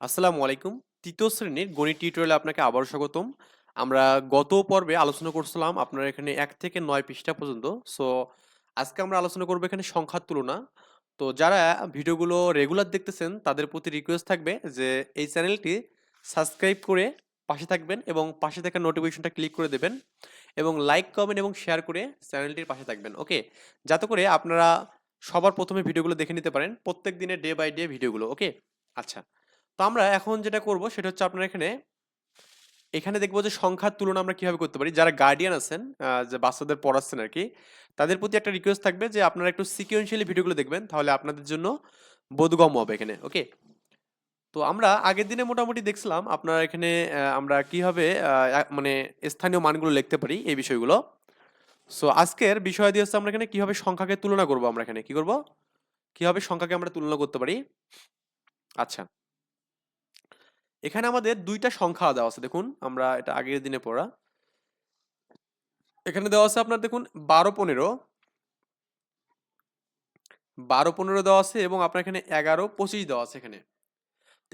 আসসালামু আলাইকুম। তৃতীয় শ্রেণির গণিত টিউটোরিয়ালে আপনাকে আবারও স্বাগতম। আমরা গত পর্বে আলোচনা করছিলাম আপনার এখানে এক থেকে নয় পৃষ্ঠা পর্যন্ত। সো আজকে আমরা আলোচনা করব এখানে সংখ্যার তুলনা। তো যারা ভিডিওগুলো রেগুলার দেখতেছেন, তাদের প্রতি রিকোয়েস্ট থাকবে যে এই চ্যানেলটি সাবস্ক্রাইব করে পাশে থাকবেন এবং পাশে থাকা নোটিফিকেশনটা ক্লিক করে দেবেন এবং লাইক কমেন্ট এবং শেয়ার করে চ্যানেলটির পাশে থাকবেন। ওকে যাতে করে আপনারা সবার প্রথমে ভিডিওগুলো দেখে নিতে পারেন প্রত্যেক দিনের ডে বাই ডে ভিডিওগুলো। ওকে আচ্ছা। তো আমরা এখন যেটা করব সেটা হচ্ছে আপনার এখানে এখানে দেখব যে সংখ্যার তুলনা আমরা কীভাবে করতে পারি। যারা গার্ডিয়ান আছেন যে বাচ্চাদের পড়াচ্ছেন আর কি তাদের প্রতি একটা রিকোয়েস্ট থাকবে যে আপনারা একটু সিকুয়েন্সিয়ালি ভিডিওগুলো দেখবেন, তাহলে আপনাদের জন্য বোধগম্য হবে এখানে ওকে তো আমরা আগের দিনে মোটামুটি দেখছিলাম আপনার এখানে আমরা কীভাবে মানে স্থানীয় মানগুলো লিখতে পারি এই বিষয়গুলো। সো আজকের বিষয় দিয়ে হচ্ছে আমরা এখানে কীভাবে সংখ্যাকে তুলনা করব আমরা এখানে, কি করব? কীভাবে সংখ্যাকে আমরা তুলনা করতে পারি? আচ্ছা। এখানে আমাদের দুইটা সংখ্যা দেওয়া আছে, দেখুন, আমরা এটা আগের দিনে পড়া। এখানে দেওয়া আছে আপনার, দেখুন, বারো পনেরো। বারো পনেরো দেওয়া আছে এবং আপনার এখানে এগারো, পঁচিশ দেওয়া আছে এখানে।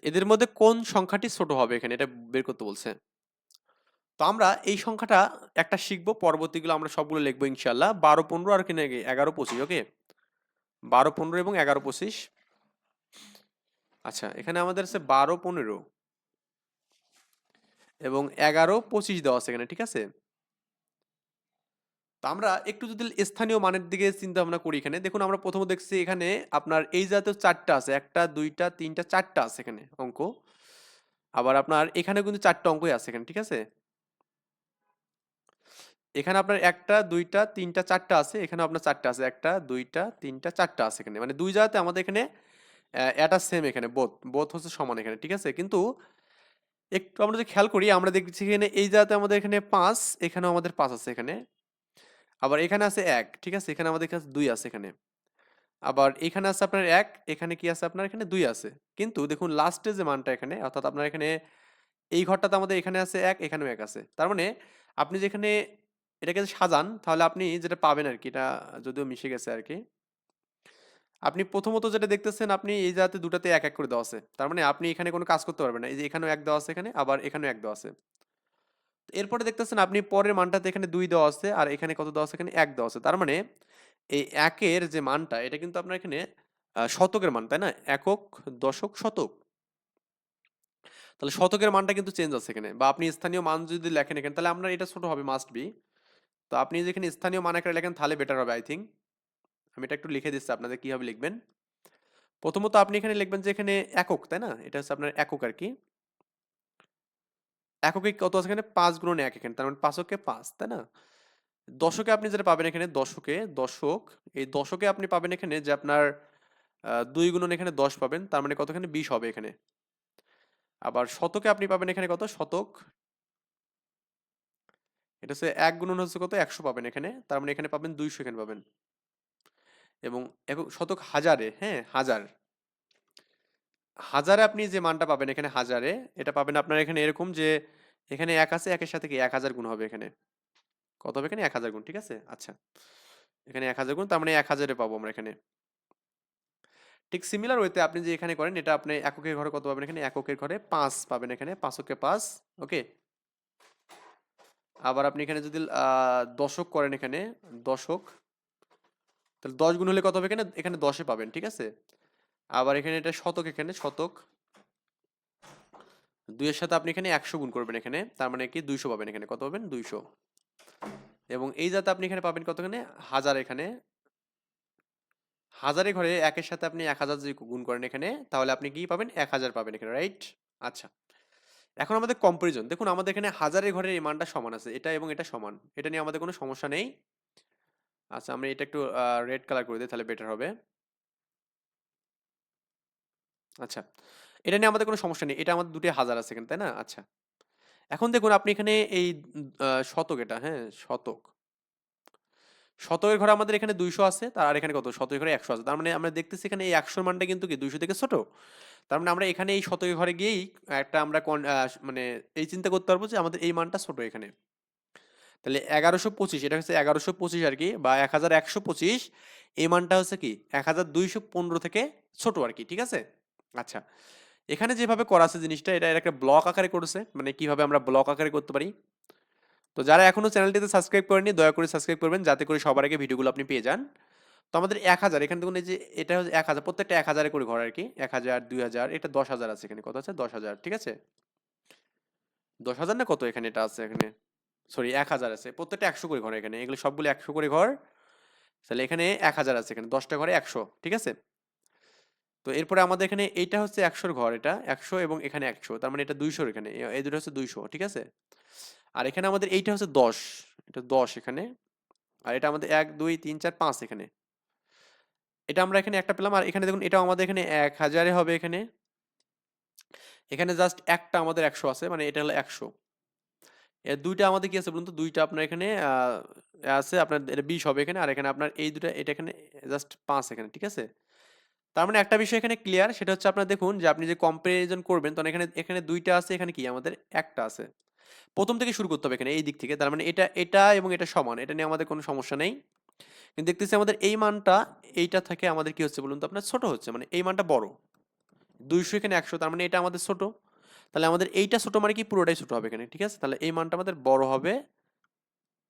এদের মধ্যে কোন সংখ্যাটি ছোট হবে এখানে, এটা বের করতে বলছে। তো আমরা এই সংখ্যাটা একটা শিখব, পরবর্তীগুলো আমরা সবগুলো লিখব ইনশাল্লাহ বারো পনেরো আর কিনে এগারো, পঁচিশ, ওকে? বারো পনেরো এবং এগারো, পঁচিশ। আচ্ছা এখানে আমাদের আছে বারো পনেরো। এবং এগারো পঁচিশ দেওয়া আছে এখানে, ঠিক আছে? তো আমরা একটু যদি স্থানীয় মানের দিকে চিন্তা ভাবনা করি এখানে, দেখুন আমরা প্রথমে দেখছি এখানে আপনার এই জাতীয় চারটা আছে, একটা, দুইটা, তিনটা, চারটা আছে এখানে অঙ্ক। আবার আপনার এখানে কিন্তু চারটা অঙ্কই আছে এখানে, ঠিক আছে? এখানে আপনার একটা, দুইটা, তিনটা, চারটা আছে এখানে আপনার চারটা আছে, একটা, দুইটা, তিনটা, চারটা আছে এখানে। মানে দুই জায়গাতে আমাদের এখানে এটা সেম এখানে বোথ বোথ হচ্ছে সমান এখানে, ঠিক আছে? কিন্তু একটু আমরা যদি খেয়াল করি, আমরা দেখছি এখানে এই জায়গাতে আমাদের এখানে পাঁচ, এখানেও আমাদের পাঁচ আছে এখানে। আবার এখানে আছে এক, ঠিক আছে? এখানে আমাদের কাছে দুই আছে এখানে। আবার এখানে আছে আপনার এক, এখানে কি আছে আপনার? এখানে দুই আছে। কিন্তু দেখুন লাস্টে যে মানটা এখানে, অর্থাৎ আপনার এখানে এই ঘরটাতে আমাদের এখানে আছে এক, এখানেও এক আছে। তার মানে আপনি যেখানে এটাকে সাজান, তাহলে আপনি যেটা পাবেন আর কি এটা যদিও মিশে গেছে আর কি আপনি প্রথমত যেটা দেখতেছেন, আপনি এই জায়গাতে দুটাতে এক এক করে দেওয়া আছে। তার মানে আপনি এখানে কোনো কাজ করতে পারবেন না। এই যে এখানেও এক দেওয়া আছে এখানে, আবার এখানেও এক দেওয়া আছে। এরপরে দেখতেছেন আপনি পরের মানটাতে এখানে দুই দেওয়া আছে, আর এখানে কত দেওয়া আছে? এখানে এক দেওয়া আছে। তার মানে এই একের যে মানটা, এটা কিন্তু আপনার এখানে শতকের মান, তাই না? একক, দশক, শতক। তাহলে শতকের মানটা কিন্তু চেঞ্জ আছে এখানে। বা আপনি স্থানীয় মান যদি লেখেন এখানে, তাহলে আপনার এটা ছোট হবে মাস্ট বি তো আপনি যেখানে স্থানীয় মান আকারে লেখেন, তাহলে বেটার হবে আই থিঙ্ক আমি এটা একটু লিখে দিচ্ছি, আপনাদের কীভাবে লিখবেন? প্রথমত আপনি এখানে লিখবেন যে, এখানে একক, তাই না? এটা হচ্ছে আপনার একক আর কি। এককে কত আছে এখানে? পাঁচ গুণন এক এখানে, তার মানে পাঁচকে পাঁচ, তাই না? দশকে আপনি যেটা পাবেন এখানে, দশকে দশক, এই দশকে আপনি পাবেন এখানে যে, আপনার দুই গুণন এখানে দশ পাবেন, তার মানে কত এখানে? বিশ হবে এখানে। আবার শতকে আপনি পাবেন এখানে কত? শতক। এটা হচ্ছে এক গুণন হচ্ছে কত? একশো পাবেন এখানে, তার মানে এখানে পাবেন দুইশো এখানে পাবেন। এবং একক শতক হাজারে হ্যাঁ হাজার। হাজারে আপনি যে মানটা পাবেন এখানে হাজারে, এটা পাবেন আপনার এখানে এরকম যে, এখানে এক আছে, একের সাথে কি এক হাজার গুণ হবে এখানে? কত হবে এখানে? এক হাজার গুণ, ঠিক আছে? আচ্ছা। এখানে এক হাজার গুণ, তার মানে এক হাজারে পাবো আমরা এখানে। ঠিক সিমিলার ওয়েতে আপনি যে এখানে করেন, এটা আপনি এককের ঘরে কত পাবেন এখানে? এককের ঘরে পাঁচ পাবেন এখানে পাঁচকে পাঁচ, ওকে? আবার আপনি এখানে যদি দশক করেন এখানে, দশক তাহলে দশ গুণ হলে কত হবে এখানে? এখানে দশে পাবেন, ঠিক আছে? আবার এখানে এটা শতক, এখানে শতক। দুইয়ের সাথে আপনি এখানে একশো গুণ করবেন এখানে, তার মানে কি? দুইশো পাবেন এখানে। কত পাবেন? দুইশো। এবং এই যাতে আপনি এখানে পাবেন কত এখানে? হাজার এখানে। হাজারে ঘরে একের সাথে আপনি এক হাজার যদি গুণ করেন এখানে, তাহলে আপনি কি পাবেন? এক হাজার পাবেন এখানে, রাইট? আচ্ছা। এখন আমাদের কম্পারিজন দেখুন আমাদের এখানে হাজারের ঘরের এই মানটা সমান আছে, এটা এবং এটা সমান। এটা নিয়ে আমাদের কোনো সমস্যা নেই। আচ্ছা আমরা এটা একটু রেড কালার করে দিই, তাহলে বেটার হবে। আচ্ছা এটা নিয়ে আমাদের কোনো সমস্যা নেই, এটা আমাদের দুটি হাজার আছে এখানে, তাই না? আচ্ছা এখন দেখুন আপনি এখানে এই শতক এটা হ্যাঁ শতক। শতকের ঘরে আমাদের এখানে দুইশো আছে, তার আর এখানে কত? শতকের ঘরে একশো আছে, তার মানে আমরা দেখতেছি এখানে এই একশোর মানটা কিন্তু কি, দুইশো থেকে ছোট? তার মানে আমরা এখানে এই শতকের ঘরে গিয়েই একটা আমরা মানে এই চিন্তা করতে পারব যে আমাদের এই মানটা ছোট এখানে। তাহলে এগারোশো পঁচিশ, এটা হচ্ছে এগারোশো পঁচিশ আর কি, বা এক হাজার একশো পঁচিশ, এই মানটা হচ্ছে কি এক হাজার দুইশো পনেরো থেকে ছোট আর কি, ঠিক আছে? আচ্ছা এখানে যেভাবে করা আছে জিনিসটা, এটা একটা ব্লক আকারে করেছে মানে কীভাবে আমরা ব্লক আকারে করতে পারি। তো যারা এখনও চ্যানেলটিতে সাবস্ক্রাইব করেনি দয়া করে সাবস্ক্রাইব করবেন, যাতে করে সবার আগে ভিডিওগুলো আপনি পেয়ে যান। তো আমাদের এক হাজার এখানে দেখুন এই যে, এটা হচ্ছে এক হাজার প্রত্যেকটা এক হাজারে করে ঘর আর কি এক হাজার দুই হাজার এটা দশ হাজার আছে এখানে, কত আছে? দশ হাজার, ঠিক আছে? দশ হাজার না কত এখানে এটা আছে এখানে? সরি, এক হাজার আছে। প্রত্যেকটা একশো করে ঘর এখানে। এগুলো সবগুলো একশো করে ঘর। তাহলে এখানে এক হাজার আছে। এখানে দশটা ঘরে একশো, ঠিক আছে? তো এরপরে আমাদের এখানে এইটা হচ্ছে একশোর ঘর এটা। একশো এবং এখানে একশো। তার মানে এটা দুইশোর এখানে। এই দুটো হচ্ছে দুইশো, ঠিক আছে? আর এখানে আমাদের এইটা হচ্ছে দশ। এটা দশ এখানে। আর এটা আমাদের এক, দুই, তিন, চার, পাঁচ এখানে। এটা আমরা এখানে একটা পেলাম। আর এখানে দেখুন এটা আমাদের এখানে এক হাজারে হবে এখানে। এখানে জাস্ট একটা আমাদের একশো আছে। মানে এটা হলো একশো। এর দুইটা আমাদের কি আছে বলুন তো? দুইটা আপনার এখানে আছে, আপনার এটা বিশ হবে এখানে, আর এখানে আপনার এই দুটা এটা এখানে জাস্ট পাঁচ এখানে, ঠিক আছে? তার মানে একটা বিষয় এখানে ক্লিয়ার সেটা হচ্ছে আপনার দেখুন যে আপনি যে কম্পারিজন করবেন, তখন এখানে এখানে দুইটা আছে, এখানে কি? আমাদের একটা আছে। প্রথম থেকে শুরু করতে হবে এখানে, এই দিক থেকে। তার মানে এটা এটা এবং এটা সমান, এটা নিয়ে আমাদের কোনো সমস্যা নেই। কিন্তু দেখতেছি আমাদের এই মানটা, এইটা থেকে আমাদের কি হচ্ছে বলুন তো? আপনার ছোট হচ্ছে মানে এই মানটা বড়। দুইশো এখানে একশো, তার মানে এটা আমাদের ছোট। তাহলে আমাদের এইটা ছোট মানে কি পুরোটাই ছোটো হবে এখানে, ঠিক আছে? তাহলে এই মানটা আমাদের বড় হবে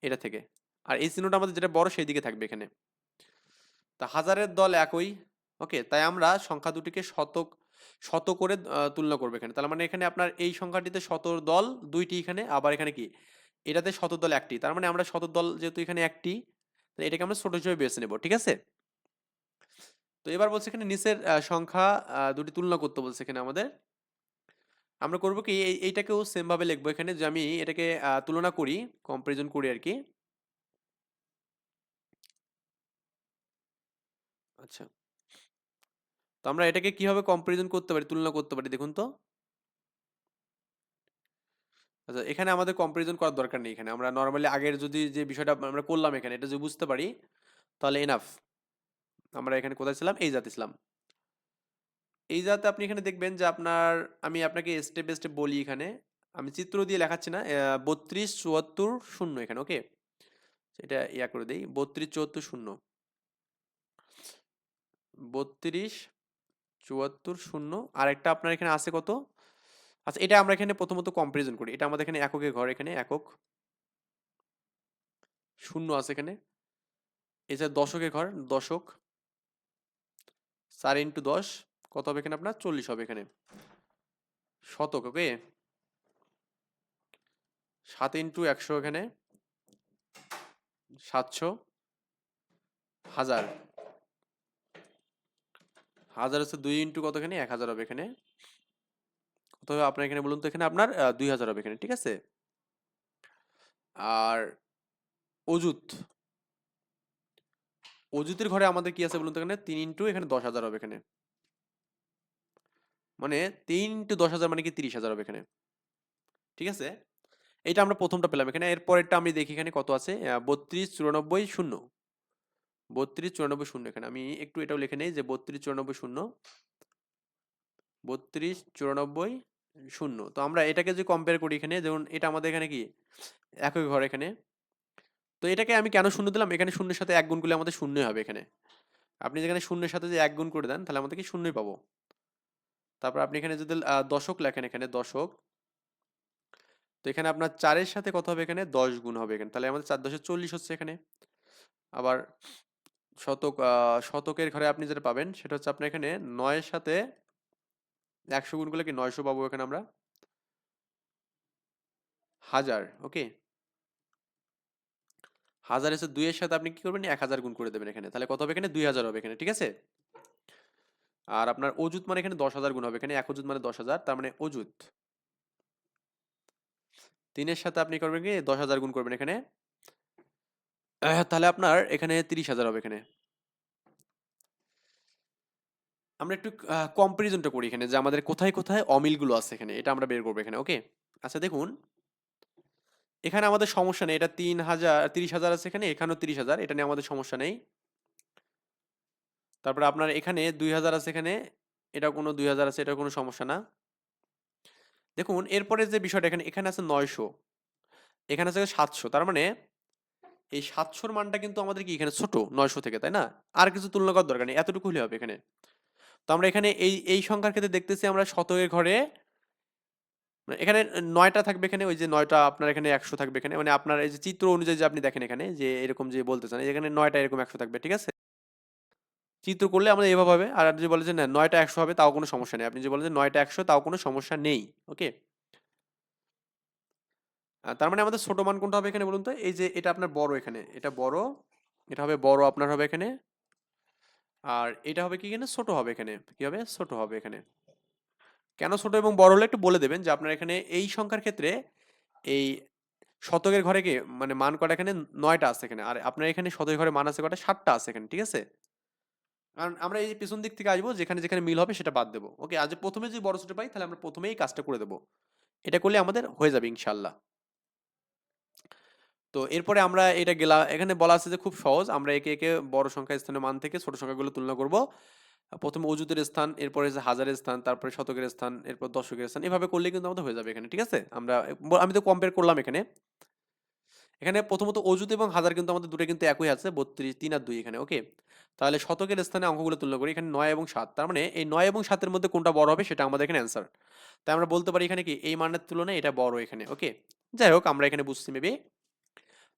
এটা থেকে। আর এই চিহ্নটা আমাদের যেটা বড় সেই দিকে থাকবে এখানে। তা হাজারের দল একই, ওকে? তাই আমরা সংখ্যা দুটিকে শতক, শত করে তুলনা করব এখানে। তার মানে এখানে আপনার এই সংখ্যাটিতে শত দল দুইটি এখানে, আবার এখানে কি? এটাতে শত দল একটি। তার মানে আমরা শত দল যেহেতু এখানে একটি, তাহলে এটাকে আমরা ছোট হিসেবে বেছে নেব, ঠিক আছে? তো এবার বলছে এখানে নিচের সংখ্যা দুটি তুলনা করতে বলছে এখানে আমাদের। আমরা করব কি এইটাকেও সেম ভাবে লিখব। এখানে যে আমি এটাকে তুলনা করি কম্পারিজন করি আর কি আচ্ছা। তো আমরা এটাকে কীভাবে কম্পারিজন করতে পারি, তুলনা করতে পারি, দেখুন তো। আচ্ছা এখানে আমাদের কম্পারিজন করার দরকার নেই এখানে। আমরা নর্মালি আগের যদি যে বিষয়টা আমরা করলাম এখানে, এটা যদি বুঝতে পারি, তাহলে এনাফ আমরা এখানে কোথায় ছিলাম? এই জাতি ইসলাম এই যাতে আপনি এখানে দেখবেন যে আপনার, আমি আপনাকে স্টেপ বাই স্টেপ বলি এখানে। আমি চিত্র দিয়ে লেখাচ্ছি না বত্রিশ চুয়াত্তর শূন্য এখানে ওকে এটা ইয়া করে দেই, বত্রিশ চুয়াত্তর শূন্য। বত্রিশ চুয়াত্তর শূন্য আর একটা আপনার এখানে আছে কত? আচ্ছা এটা আমরা এখানে প্রথমত কম্পারিজন করি। এটা আমাদের এখানে এককের ঘর এখানে, একক। শূন্য আছে এখানে। এছাড়া দশকের ঘর, দশক। চার ইন্টু দশ। কত হবে এখানে আপনার? চল্লিশ হবে এখানে। শতক ওকে সাত ইন্টু একশো এখানে। সাতশো। হাজার। হাজার হচ্ছে দুই ইন্টু কত এখানে? এক হাজার হবে এখানে। কত হবে আপনার এখানে বলুন তো? এখানে আপনার দুই হাজার হবে এখানে, ঠিক আছে? আর অজুত অজুতের ঘরে আমাদের কি আছে বলুন তো এখানে? তিন ইন্টু এখানে দশ হাজার হবে এখানে। মানে তিন টু দশ হাজার মানে কি তিরিশ হাজার হবে এখানে। ঠিক আছে? এটা আমরা প্রথমটা পেলাম। এখানে এর পরেরটা আমি দেখি এখানে কত আছে? বত্রিশ চুরানব্বই শূন্য। বত্রিশ চুরানব্বই শূন্য এখানে। আমি একটু এটাও লিখে নেই যে বত্রিশ চুরানব্বই শূন্য। বত্রিশ চুরানব্বই শূন্য। তো আমরা এটাকে যদি কম্পেয়ার করি এখানে, যেমন এটা আমাদের এখানে কি? একই ঘর এখানে। তো এটাকে আমি কেন শূন্য দিলাম? এখানে শূন্যের সাথে এক গুণ করলে আমাদের শূন্যই হবে এখানে। আপনি যেখানে শূন্যের সাথে যে এক গুণ করে দেন, তাহলে আমাদের কি শূন্যই পাবো। তারপর আপনি এখানে যদি দশক লেখেন এখানে দশক, তো এখানে আপনার চারের সাথে কত হবে এখানে? দশ গুণ হবে এখানে। তাহলে আমাদের চার দশে চল্লিশ হচ্ছে এখানে। আবার শতক শতকের ঘরে আপনি যেটা পাবেন, সেটা হচ্ছে আপনার এখানে নয়ের সাথে একশো গুণ করলে কি নয়শো পাবো এখানে আমরা? হাজার, ওকে? হাজার এসে দুইয়ের সাথে আপনি কি করবেন? এক হাজার গুণ করে দেবেন এখানে। তাহলে কত হবে এখানে? দুই হাজার হবে এখানে, ঠিক আছে? আর আপনার অজুত মানে এখানে দশ হাজার গুণ হবে। এখানে এক অজুত মানে দশ হাজার, তার মানে অজুত তিনের সাথে আপনি করবেন কি? দশ হাজার গুণ করবেন এখানে। তাহলে আপনার এখানে তিরিশ হাজার হবে এখানে। আমরা একটু কম্পারিজনটা করি এখানে যে আমাদের কোথায় কোথায় অমিলগুলো আছে এখানে। এটা আমরা বের করব এখানে ওকে আচ্ছা দেখুন। এখানে আমাদের সমস্যা নেই। এটা তিন হাজার, তিরিশ হাজার আছে এখানে, এখানেও তিরিশ হাজার। এটা নিয়ে আমাদের সমস্যা নেই। তারপরে আপনার এখানে দুই হাজার আছে এখানে, এটা কোনো দুই হাজার আছে, এটা কোনো সমস্যা না। দেখুন, এরপরে যে বিষয়টা এখানে এখানে আছে নয়শো। এখানে আছে সাতশো। তার মানে এই সাতশোর মানটা কিন্তু আমাদের কি, এখানে ছোট, নয়শো থেকে, তাই না? আর কিছু তুলনা করার দরকার নেই, এতটুকু হলে হবে এখানে। তো আমরা এখানে এই এই সংখ্যার ক্ষেত্রে দেখতেছি আমরা শতকের ঘরে মানে এখানে নয়টা থাকবে এখানে, ওই যে নয়টা আপনার এখানে একশো থাকবে এখানে। মানে আপনার এই যে চিত্র অনুযায়ী যে আপনি দেখেন এখানে, যে এরকম যে বলতে চান, এখানে নয়টা এরকম একশো থাকবে, ঠিক আছে? চিত্র করলে আমাদের এভাবে হবে। আর আপনি যদি বলেন যে না, নয়টা একশো হবে, তাও কোনো সমস্যা নেই। আপনি যে বলেন যে নয়টা একশো, তাও কোনো সমস্যা নেই, ওকে? তার মানে আমাদের ছোট মান কোনটা হবে এখানে বলুন তো? এই যে এটা আপনার বড় এখানে, এটা বড়, এটা হবে বড়, আপনার হবে এখানে। আর এটা হবে কি এখানে? ছোট হবে এখানে। কি হবে? ছোট হবে এখানে। কেন ছোট এবং বড় হলে একটু বলে দেবেন যে আপনার এখানে এই সংখ্যার ক্ষেত্রে এই শতকের ঘরে কি মানে মান কটা এখানে? নয়টা আছে এখানে। আর আপনার এখানে শতকের ঘরে মান আছে কটা সাতটা আছে এখানে, ঠিক আছে? কারণ আমরা এই পিছন দিক থেকে আসব, যেখানে যেখানে মিল হবে সেটা বাদ দেবো। ওকে আজ প্রথমে যদি বড় ছোট পাই, তাহলে আমরা প্রথমেই কাজটা করে দেবো। এটা করলে আমাদের হয়ে যাবে ইনশাল্লাহ তো এরপরে আমরা এটা গেলা, এখানে বলা আছে যে খুব সহজ, আমরা একে একে বড় সংখ্যা স্থানের মান থেকে ছোট সংখ্যাগুলো তুলনা করব। প্রথমে অজুতের স্থান, এরপরে যে হাজারের স্থান, তারপরে শতকের স্থান, এরপর দশকের স্থান, এভাবে করলে কিন্তু আমাদের হয়ে যাবে এখানে, ঠিক আছে? আমরা, আমি তো কম্পেয়ার করলাম এখানে। এখানে প্রথমত অজুত এবং হাজার কিন্তু আমাদের দুটো কিন্তু একই আছে, বত্রিশ, তিন আর দুই এখানে ওকে তাহলে শতকের স্থানে অঙ্কগুলো তুলনা করি। এখানে নয় এবং সাত। তার মানে এই নয় এবং সাতের মধ্যে কোনটা বড় হবে সেটা আমাদের এখানে অ্যান্সার তাই আমরা বলতে পারি এখানে কি এই মানের তুলনায় এটা বড় এখানে ওকে যাই হোক, আমরা এখানে বুঝছি মেবি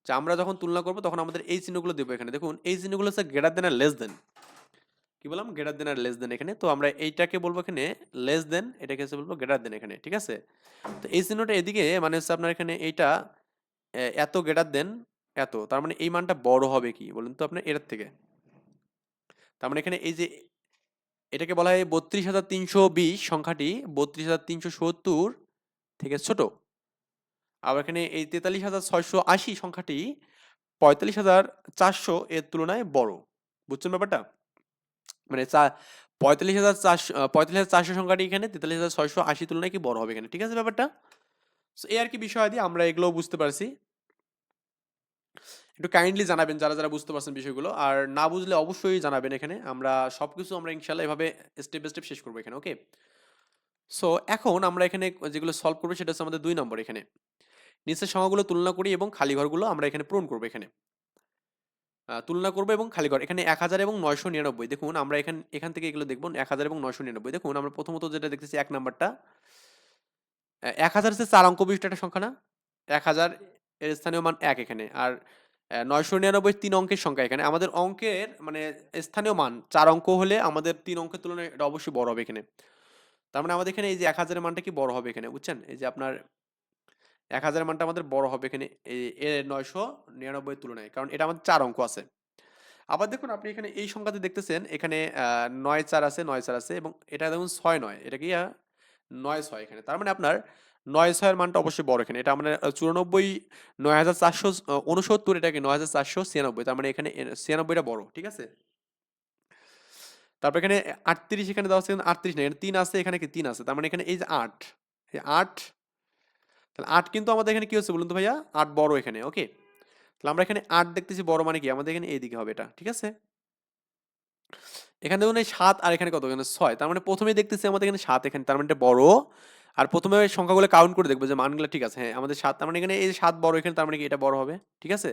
যে আমরা যখন তুলনা করব তখন আমাদের এই চিহ্নগুলো দেবো এখানে। দেখুন, এই চিহ্নগুলো হচ্ছে গ্রেটার দেন আর লেস দেন কি বললাম? গ্রেটার দেন আর লেস দেন এখানে। তো আমরা এইটাকে বলব এখানে লেস দেন এটাকে হচ্ছে বলব গ্রেটার দেন এখানে, ঠিক আছে? তো এই চিহ্নটা এদিকে মানে হচ্ছে আপনার এখানে এইটা এত গ্রেটার দেন এত। তার মানে এই মানটা বড় হবে কি? বলুন তো আপনার এর থেকে। তার মানে এখানে এই যে এটাকে বলা হয় বত্রিশ হাজার তিনশো বিশ সংখ্যাটি বত্রিশ হাজার তিনশো সত্তর থেকে ছোট। আবার এখানে এই তেতাল্লিশ হাজার ছয়শো আশি সংখ্যাটি পঁয়তাল্লিশ হাজার চারশো এর তুলনায় বড়। বুঝছেন ব্যাপারটা? মানে চা পঁয়তাল্লিশ হাজার চারশো পঁয়তাল্লিশ হাজার চারশো সংখ্যাটি এখানে, তেতাল্লিশ হাজার ছয়শো আশি তুলনায় কি বড় হবে এখানে, ঠিক আছে ব্যাপারটা? এই আর কি বিষয় দিয়ে আমরা এগুলো বুঝতে পারছি। একটু কাইন্ডলি জানাবেন যারা যারা বুঝতে পারছেন বিষয়গুলো। আর না বুঝলে অবশ্যই জানাবেন এখানে। আমরা সব কিছু আমরা ইনশাল্লাহ এভাবে স্টেপ বাই স্টেপ শেষ করব এখানে ওকে সো এখন আমরা এখানে যেগুলো সলভ করব সেটা হচ্ছে আমাদের দুই নম্বর এখানে। নিচের সংখ্যাগুলো তুলনা করি এবং খালি ঘরগুলো আমরা এখানে পূরণ করব এখানে। তুলনা করব এবং খালি ঘর। এখানে এক হাজার এবং নয়শো নিরানব্বই। দেখুন, আমরা এখান এখান থেকে এগুলো দেখব, এক হাজার এবং নয়শো নিরানব্বই। দেখুন, আমরা প্রথমত যেটা দেখতেছি এক নাম্বারটা। এক হাজার হচ্ছে চার অঙ্ক বিশিষ্ট একটা সংখ্যা না? এক হাজার এর স্থানীয় মান এক এখানে। আর নয়শো নিরানব্বই তিন অঙ্কের সংখ্যা এখানে। আমাদের অঙ্কের মানে স্থানীয় মান চার অঙ্ক হলে আমাদের তিন অঙ্কের তুলনায় এটা অবশ্যই বড় হবে এখানে। তার মানে আমাদের এখানে এই যে এক হাজারের মানটা কি বড় হবে এখানে, বুঝছেন? এই যে আপনার এক হাজারের মানটা আমাদের বড় হবে এখানে, এই এ নয়শো নিরানব্বই তুলনায়, কারণ এটা আমাদের চার অঙ্ক আছে। আবার দেখুন, আপনি এখানে এই সংখ্যাতে দেখতেছেন, এখানে নয় চার আছে, নয় চার আছে, এবং এটা দেখুন ছয় নয়, এটা কি নয় ছয় এখানে। তার মানে আপনার নয় ছয়ের মানটা অবশ্যই বড় এখানে। এটা আমরা চুরানব্বই, নয় হাজার চারশো উনসত্তর এটাকে নয় হাজার চারশো ছিয়ানব্বই, তার মানে এখানে ছিয়ানব্বইটা বড়, ঠিক আছে? তারপর এখানে আটত্রিশ এখানে দেওয়া আছে আটত্রিশ না এখানে তিন আছে, এখানে কি তিন আছে? তার মানে এখানে এই যে আট, এই আট, তাহলে আট কিন্তু আমাদের এখানে কি হচ্ছে বলুন তো ভাইয়া? আট বড় এখানে, ওকে? তাহলে আমরা এখানে আট দেখতেছি, বড় মানে কি? আমাদের এখানে এইদিকে হবে এটা, ঠিক আছে? এখানে দেখুন এই সাত আর এখানে কত? এখানে ছয়, তার মানে প্রথমেই দেখতেছি আমাদের এখানে সাত, এখানে তার মানে এটা বড় আর প্রথমে ওই সংখ্যাগুলো কাউন্ট করে দেখব যে মানগুলো ঠিক আছে। হ্যাঁ আমাদের সাত, তার মানে এখানে এই সাত বড়, এখানে তার মানে কি এটা বড় হবে? ঠিক আছে?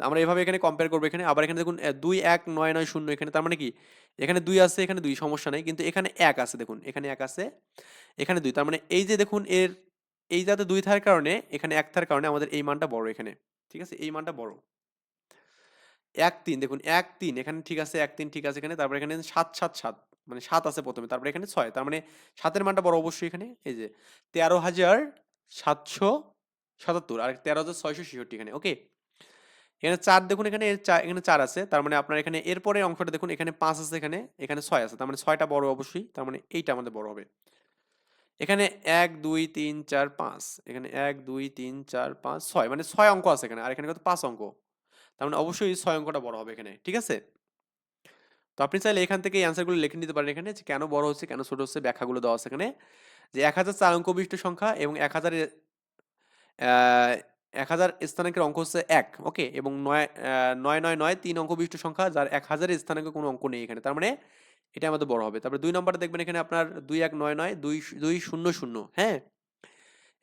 আমরা এভাবে এখানে কম্পেয়ার করব এখানে। আবার এখানে দেখুন দুই, এক, নয় নয়, শূন্য, এখানে তার মানে কি? এখানে দুই আছে, এখানে দুই, সমস্যা নেই। কিন্তু এখানে এক আছে, দেখুন, এখানে এক আছে, এখানে দুই। তার মানে এই যে দেখুন, এর, এই যাতে দুই থাকার কারণে, এখানে এক থাকার কারণে আমাদের এই মানটা বড় এখানে। ঠিক আছে? এই মানটা বড়। এক তিন, দেখুন, এক তিন, এখানে ঠিক আছে, এক তিন ঠিক আছে এখানে। তারপরে এখানে সাত সাত সাত। মানে সাত আছে প্রথমে, তারপরে এখানে ছয়। তার মানে সাতের মানটা বড় অবশ্যই এখানে। এই যে তেরো হাজার সাতশো সাতাত্তর আর তেরো হাজার ছয়শো ছেষট্টি এখানে ওকে এখানে চার দেখুন, এখানে এখানে চার আছে। তার মানে আপনার এখানে এরপরে অংশটা দেখুন, এখানে পাঁচ আছে এখানে এখানে ছয় আছে। তার মানে ছয়টা বড় অবশ্যই, তার মানে এইটা আমাদের বড় হবে। এখানে এক, দুই, তিন, চার, পাঁচ। এখানে এক, দুই, তিন, চার, পাঁচ, ছয়। মানে ছয় অঙ্ক আছে এখানে, আর এখানে কত? পাঁচ অঙ্ক। তার মানে অবশ্যই ছয় অঙ্কটা বড় হবে এখানে, ঠিক আছে? তো আপনি চাইলে এখান থেকে এই অ্যান্সারগুলো লিখে নিতে পারেন এখানে যে কেন বড় হচ্ছে, কেন ছোট হচ্ছে, ব্যাখ্যাগুলো দেওয়া আছে এখানে। যে এক হাজার চার অঙ্ক বিশিষ্ট সংখ্যা এবং এক হাজার এক হাজার স্থানাঙ্কের অঙ্ক হচ্ছে এক ওকে এবং নয় নয় নয় নয়, তিন অঙ্ক বিশিষ্ট সংখ্যা, যার এক হাজারের স্থানাঙ্কে কোনো অঙ্ক নেই এখানে। তার মানে এটা আমাদের বড় হবে। তারপরে দুই নম্বরে দেখবেন এখানে আপনার দুই এক নয় নয়, দুই দুই শূন্য শূন্য হ্যাঁ?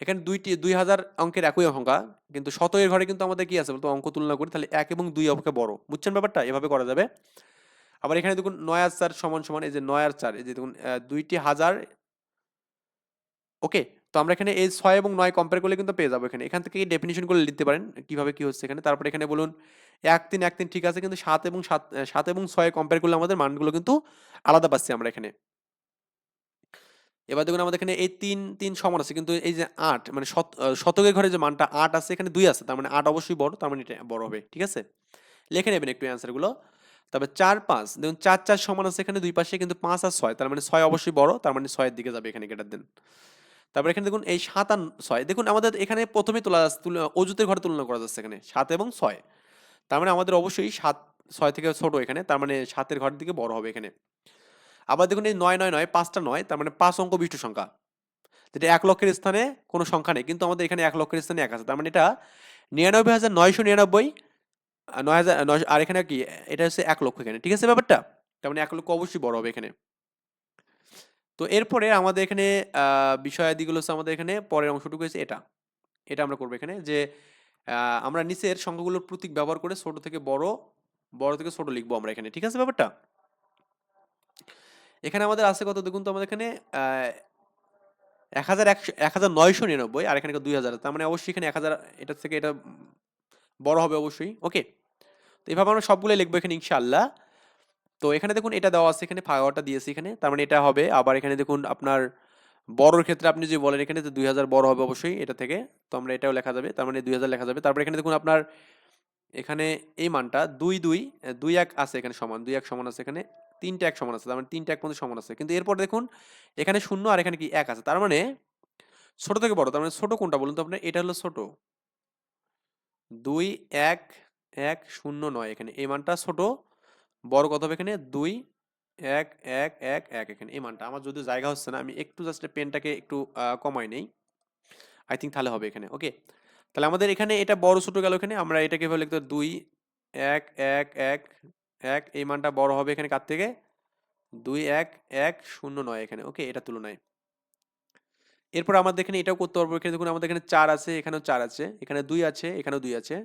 এখানে দুইটি, দুই হাজার অঙ্কের একই সংখ্যা, কিন্তু শত এর ঘরে কিন্তু আমাদের কি আছে বলতো? অঙ্ক তুলনা করি, তাহলে এক এবং দুই অঙ্কে বড়। বুঝছেন ব্যাপারটা? এভাবে করা যাবে। আবার এখানে দেখুন নয় আর চার সমান সমান, এই যে নয় আর চার, এই যে দেখুন দুইটি হাজার ওকে তো আমরা এখানে এই ছয় এবং নয় কম্পেয়ার করলে কিন্তু পেয়ে যাব এখানে। এখান থেকে ডেফিনিশন করে লিখতে পারেন কীভাবে কি হচ্ছে এখানে। তারপরে এখানে বলুন, এক তিন এক তিন ঠিক আছে, কিন্তু সাত এবং সাত সাত এবং ছয় কম্পেয়ার করলে আমাদের মানগুলো কিন্তু আলাদা পাচ্ছি আমরা এখানে। এবার দেখুন আমাদের এখানে এই তিন তিন সমান আছে, কিন্তু এই যে আট মানে শত- শতকের ঘরে যে মানটা আট আছে, এখানে দুই আছে, তার মানে আট অবশ্যই বড়, তার মানে এটা বড় হবে, ঠিক আছে? লিখে নেবেন একটু অ্যান্সারগুলো তারপর চার পাঁচ, দেখুন চার চার সমান আছে এখানে, দুই পাশে কিন্তু পাঁচ আর ছয়, তার মানে ছয় অবশ্যই বড়, তার মানে ছয়ের দিকে যাবে এখানে কেটার দেন। তারপর এখানে দেখুন এই সাত আর ছয়, দেখুন আমাদের এখানে প্রথমে তোলা তুল- অজুতের ঘরে তুলনা করা যাচ্ছে এখানে, সাত এবং ছয়। তার মানে আমাদের অবশ্যই সাত, ছয় থেকে ছোট এখানে, তার মানে সাতের ঘরের দিকে বড় হবে এখানে। আবার দেখুন এই নয় নয় নয়, পাঁচটা নয়, তার মানে পাঁচ অঙ্ক বিশিষ্ট সংখ্যা। যেটা এক লক্ষের স্থানে কোনো সংখ্যা নেই, কিন্তু আমাদের এখানে এক লক্ষের স্থানে এক আছে, তার মানে এটা নিরানব্বই হাজার নয়শো নিরানব্বই নয় হাজার, নয়, আর এখানে কি, এটা হচ্ছে এক লক্ষ এখানে, ঠিক আছে ব্যাপারটা? তার মানে এক লক্ষ অবশ্যই বড় হবে এখানে। তো এরপরে আমাদের এখানে বিষয়াদিগুলো হচ্ছে আমাদের এখানে, পরের অংশটুকু হচ্ছে এটা। এটা আমরা করব এখানে, যে আমরা নিচের সংখ্যাগুলোর প্রতীক ব্যবহার করে ছোট থেকে বড় বড় থেকে ছোট লিখব আমরা এখানে, ঠিক আছে ব্যাপারটা? এখানে আমাদের আছে কত দেখুন তো আমাদের এখানে এক হাজার একশো, এক হাজার নয়শো নিরানব্বই, আর এখানে দুই হাজার, তার মানে অবশ্যই এখানে এক হাজার, এটার থেকে এটা বড় হবে অবশ্যই ওকে তো এইভাবে আমরা সবগুলো লিখব এখানে, ইনশাআল্লাহ। তো এখানে দেখুন এটা দেওয়া আছে, এখানে ফাগাওয়াটা দিয়েছি এখানে। তার মানে এটা হবে। আবার এখানে দেখুন আপনার বড়র ক্ষেত্রে আপনি যদি বলেন এখানে যে দুই হাজার বড় হবে অবশ্যই এটা থেকে, তো আমরা এটাও লেখা যাবে। তার মানে দুই হাজার লেখা যাবে। তারপরে এখানে দেখুন আপনার এখানে এই মানটা দুই দুই দুই এক আছে এখানে সমান, দুই এক সমান আছে এখানে, তিনটা এক সমান আছে, তার মানে তিনটা এক পর্যন্ত সমান আছে। কিন্তু এরপর দেখুন এখানে শূন্য আর এখানে কি এক আছে। তার মানে ছোট থেকে বড়, তার মানে ছোট কোনটা বলুন তো আপনার এটা হলো ছোট। দুই, এক এক শূন্য নয় এখানে। এই মানটা ছোট, বড় কত হবে এখানে? দুই, এক এক এক এক এখানে। এই মানটা। আমার যদি জায়গা হচ্ছে না, আমি একটু জাস্ট পেনটাকে একটু কমাই নেই। আই থিঙ্ক তাহলে হবে এখানে ওকে তাহলে আমাদের এখানে এটা বড় ছোট গেল এখানে, আমরা এটাকে এভাবে লিখতে দুই, এক এক এক এক, এই মানটা বড় হবে এখানে কার থেকে? দুই, এক এক, শূন্য নয় এখানে ওকে এটা তুলনায়। এরপর আমাদের এখানে এটাও করতে পারব। এখানে দেখুন আমাদের এখানে চার আছে, এখানেও চার আছে, এখানে দুই আছে, এখানেও দুই আছে।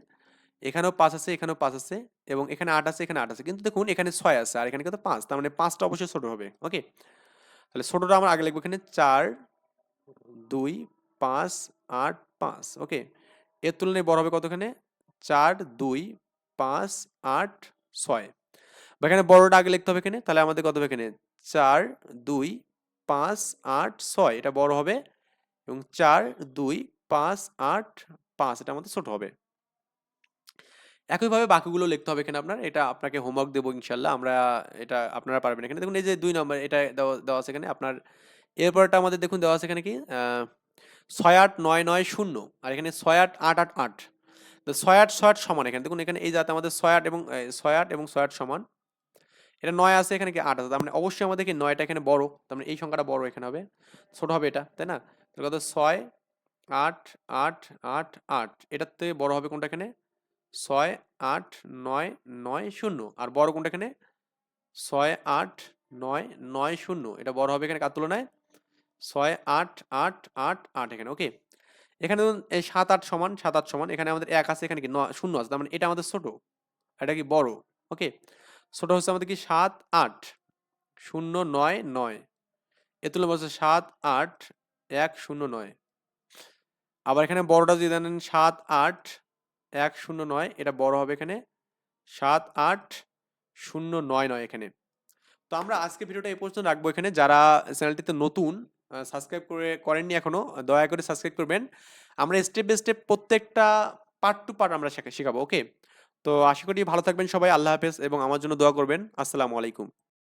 এখানেও পাঁচ আছে, এখানেও পাঁচ আছে এবং এখানে আট আছে, এখানে আট আছে। কিন্তু দেখুন, এখানে ছয় আছে আর এখানে কিন্তু পাঁচ। তার মানে পাঁচটা অবশ্যই ছোট হবে, ওকে? তাহলে ছোটটা আমরা আগে লিখব এখানে চার, দুই, পাঁচ, আট, পাঁচ, ওকে? এর তুলনায় বড় হবে কতখানে? চার, দুই, পাঁচ, আট, ছয়। বা এখানে বড়টা আগে লিখতে হবে এখানে, তাহলে আমাদের কত হবে এখানে? চার, দুই, পাঁচ, আট, ছয়। এটা বড় হবে এবং চার, দুই, পাঁচ, আট, পাঁচ। এটা আমাদের ছোট হবে। একইভাবে বাকিগুলো লিখতে হবে এখানে আপনার। এটা আপনাকে হোমওয়ার্ক দেবো ইনশাল্লাহ। আমরা এটা আপনারা পারবেন এখানে। দেখুন, এই যে দুই নম্বর এটা দেওয়া দেওয়া আছে এখানে। আপনার, এরপরটা আমাদের দেখুন, দেওয়া আছে এখানে কি? ছয় আট নয় নয় শূন্য। আর এখানে ছয় আট আট আট। আট তো ছয় আট ছয় আট সমান এখানে। দেখুন, এখানে এই যাতে আমাদের ছয় আট এবং ছয় আট এবং ছয় আট সমান। এটা নয় আছে এখানে কি? আট আছে। তার মানে অবশ্যই আমাদের কি নয়টা এখানে বড়। তার মানে এই সংখ্যাটা বড় এখানে হবে। ছোট হবে এটা, তাই না? তাহলে কত? ছয় আট আট আট আট। এটার থেকে বড় হবে কোনটা এখানে? ছয় আট নয় নয় শূন্য। আর বড় কোনটা এখানে? ছয় আট নয় নয় শূন্য। এটা বড় হবে এখানে কার তুলনায়? ছয় আট আট আট আট এখানে, ওকে? এখানে ধরুন এই সাত আট সমান, সাত আট সমান, এখানে আমাদের এক আছে, এখানে কি? নয়, শূন্য আছে। তার মানে এটা আমাদের ছোট। এটা কি বড়? ওকে? ছোট হচ্ছে আমাদের কি? সাত আট শূন্য নয় নয়। এ তুলনা বলছে সাত আট এক শূন্য নয়। আবার এখানে বড়টা যদি জানেন, সাত আট এক শূন্য নয়, এটা বড় হবে এখানে। সাত আট শূন্য নয় নয় এখানে। তো আমরা আজকে ভিডিওটা এই পর্যন্ত রাখব এখানে। যারা চ্যানেলটিতে নতুন সাবস্ক্রাইব করে করেননি এখনও, দয়া করে সাবস্ক্রাইব করবেন। আমরা স্টেপ বাই স্টেপ প্রত্যেকটা পার্ট টু পার্ট আমরা শেখা- শেখাবো ওকে তো আশা করি ভালো থাকবেন সবাই, আল্লাহ হাফেজ এবং আমার জন্য দোয়া করবেন। আসসালামু আলাইকুম।